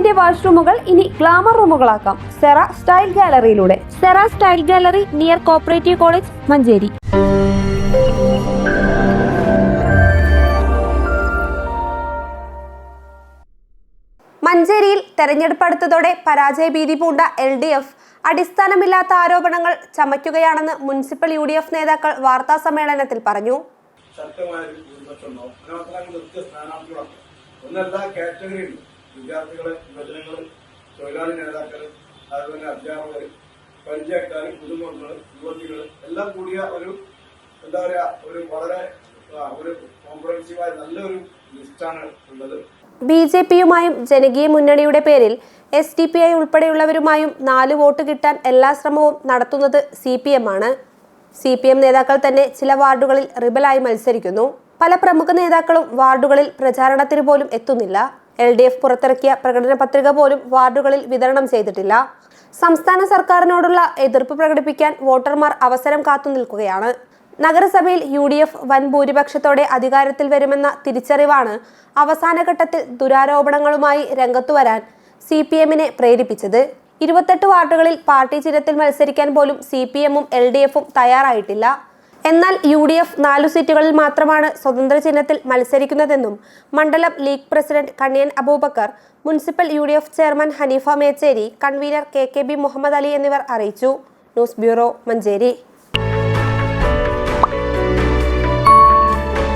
വീടിന്റെ വാഷ്റൂമുകൾ ഇനി ഗ്ലാമർ റൂമുകളാക്കാം. Cera style ഗാലറിയിലൂടെ. Cera style gallery near cooperative college Manjeri. മഞ്ചേരിയിൽ തെരഞ്ഞെടുപ്പ് അടുത്തതോടെ പരാജയ ഭീതി പൂണ്ട എൽ ഡി എഫ്. അടിസ്ഥാനമില്ലാത്ത ആരോപണങ്ങൾ ചമയ്ക്കുകയാണെന്ന് മുനിസിപ്പൽ യു ഡി എഫ് നേതാക്കൾ വാർത്താ സമ്മേളനത്തിൽ പറഞ്ഞു. ഒന്നല്ല കാറ്റഗറി വിദ്യാർത്ഥികൾ യുവജനങ്ങൾ തൊഴിലാളി നേതാക്കൾ അതുപോലെ അധ്യാപകർ പരിചയക്കാർ കുടുംബങ്ങൾ യുവതികൾ എല്ലാം കൂടിയ ഒരു എന്താ പറയാ ഒരു വളരെ ഒരു കോംപ്രഹെൻസീവായ നല്ലൊരു ലിസ്റ്റാണ് ഉള്ളത്. ബി ജെ പിയുമായും ജനകീയ മുന്നണിയുടെ പേരിൽ എസ് ഡി പി ഐ ഉൾപ്പെടെയുള്ളവരുമായും നാല് വോട്ട് കിട്ടാൻ എല്ലാ ശ്രമവും നടത്തുന്നത് സി പി എം ആണ്. സി പി എം നേതാക്കൾ തന്നെ ചില വാർഡുകളിൽ റിബലായി മത്സരിക്കുന്നു. പല പ്രമുഖ നേതാക്കളും വാർഡുകളിൽ പ്രചാരണത്തിന് പോലും എത്തുന്നില്ല. എൽ ഡി എഫ് പുറത്തിറക്കിയ പ്രകടന പത്രിക പോലും വാർഡുകളിൽ വിതരണം ചെയ്തിട്ടില്ല. സംസ്ഥാന സർക്കാരിനോടുള്ള എതിർപ്പ് പ്രകടിപ്പിക്കാൻ വോട്ടർമാർ അവസരം കാത്തുനിൽക്കുകയാണ് നഗരസഭയിൽ യു ഡി എഫ് വൻ ഭൂരിപക്ഷത്തോടെ അധികാരത്തിൽ വരുമെന്ന തിരിച്ചറിവാണ് അവസാനഘട്ടത്തിൽ ദുരാരോപണങ്ങളുമായി രംഗത്തു വരാൻ സി പി എമ്മിനെ പ്രേരിപ്പിച്ചത്. ഇരുപത്തെട്ട് വാർഡുകളിൽ പാർട്ടി ചിഹ്നത്തിൽ മത്സരിക്കാൻ പോലും സി പി എമ്മും എൽ ഡി എഫും തയ്യാറായിട്ടില്ല. എന്നാൽ യു ഡി എഫ് നാലു സീറ്റുകളിൽ മാത്രമാണ് സ്വതന്ത്ര ചിഹ്നത്തിൽ മത്സരിക്കുന്നതെന്നും മണ്ഡലം League president Kanniyan Aboobacker municipal U D F chairman Haneefa Mecheri convenor K K B Muhammad Ali എന്നിവർ അറിയിച്ചു. News bureau Manjeri.